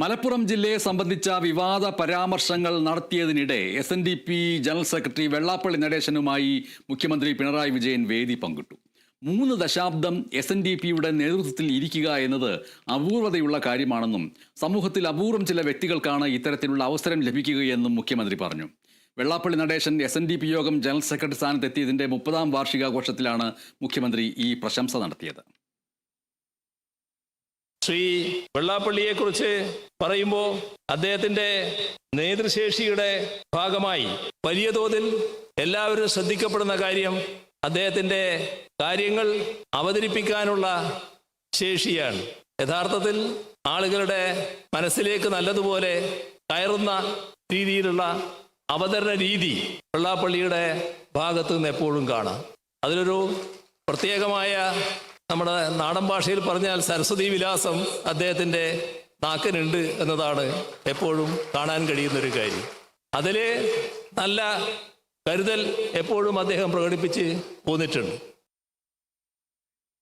മലപ്പുറം ജില്ലയെ സംബന്ധിച്ച വിവാദ പരാമർശങ്ങൾ നടത്തിയതിനിടെ S N D P general secretary Vellappally നടേശനുമായി മുഖ്യമന്ത്രി പിണറായി വിജയൻ വേദി പങ്കിട്ടു. മൂന്ന് ദശാബ്ദം എസ് എൻ ഡി പിയുടെ നേതൃത്വത്തിൽ ഇരിക്കുക എന്നത് അപൂർവതയുള്ള കാര്യമാണെന്നും സമൂഹത്തിൽ അപൂർവം ചില വ്യക്തികൾക്കാണ് ഇത്തരത്തിലുള്ള അവസരം ലഭിക്കുകയെന്നും മുഖ്യമന്ത്രി പറഞ്ഞു. Vellappally Natesan S N D P യോഗം ജനറൽ സെക്രട്ടറി സ്ഥാനത്തെത്തിയതിന്റെ മുപ്പതാം വാർഷികാഘോഷത്തിലാണ് മുഖ്യമന്ത്രി ഈ പ്രശംസ നടത്തിയത്. ശ്രീ വെള്ളാപ്പള്ളിയെ കുറിച്ച് പറയുമ്പോൾ അദ്ദേഹത്തിന്റെ നേതൃശേഷിയുടെ ഭാഗമായി വലിയ തോതിൽ എല്ലാവരും ശ്രദ്ധിക്കപ്പെടുന്ന കാര്യം അദ്ദേഹത്തിന്റെ കാര്യങ്ങൾ അവതരിപ്പിക്കാനുള്ള ശേഷിയാണ്. യഥാർത്ഥത്തിൽ ആളുകളുടെ മനസ്സിലേക്ക് നല്ലതുപോലെ കയറുന്ന രീതിയിലുള്ള അവതരണ രീതി വെള്ളാപ്പള്ളിയുടെ ഭാഗത്ത് നിന്ന് എപ്പോഴും കാണാം. അതിലൊരു പ്രത്യേകമായ നമ്മുടെ നാടൻ ഭാഷയിൽ പറഞ്ഞാൽ സരസ്വതി വിലാസം അദ്ദേഹത്തിന്റെ നാക്കനുണ്ട് എന്നതാണ് എപ്പോഴും കാണാൻ കഴിയുന്നൊരു കാര്യം. അതിൽ നല്ല കരുതൽ എപ്പോഴും അദ്ദേഹം പ്രകടിപ്പിച്ച് പോന്നിട്ടുണ്ട്.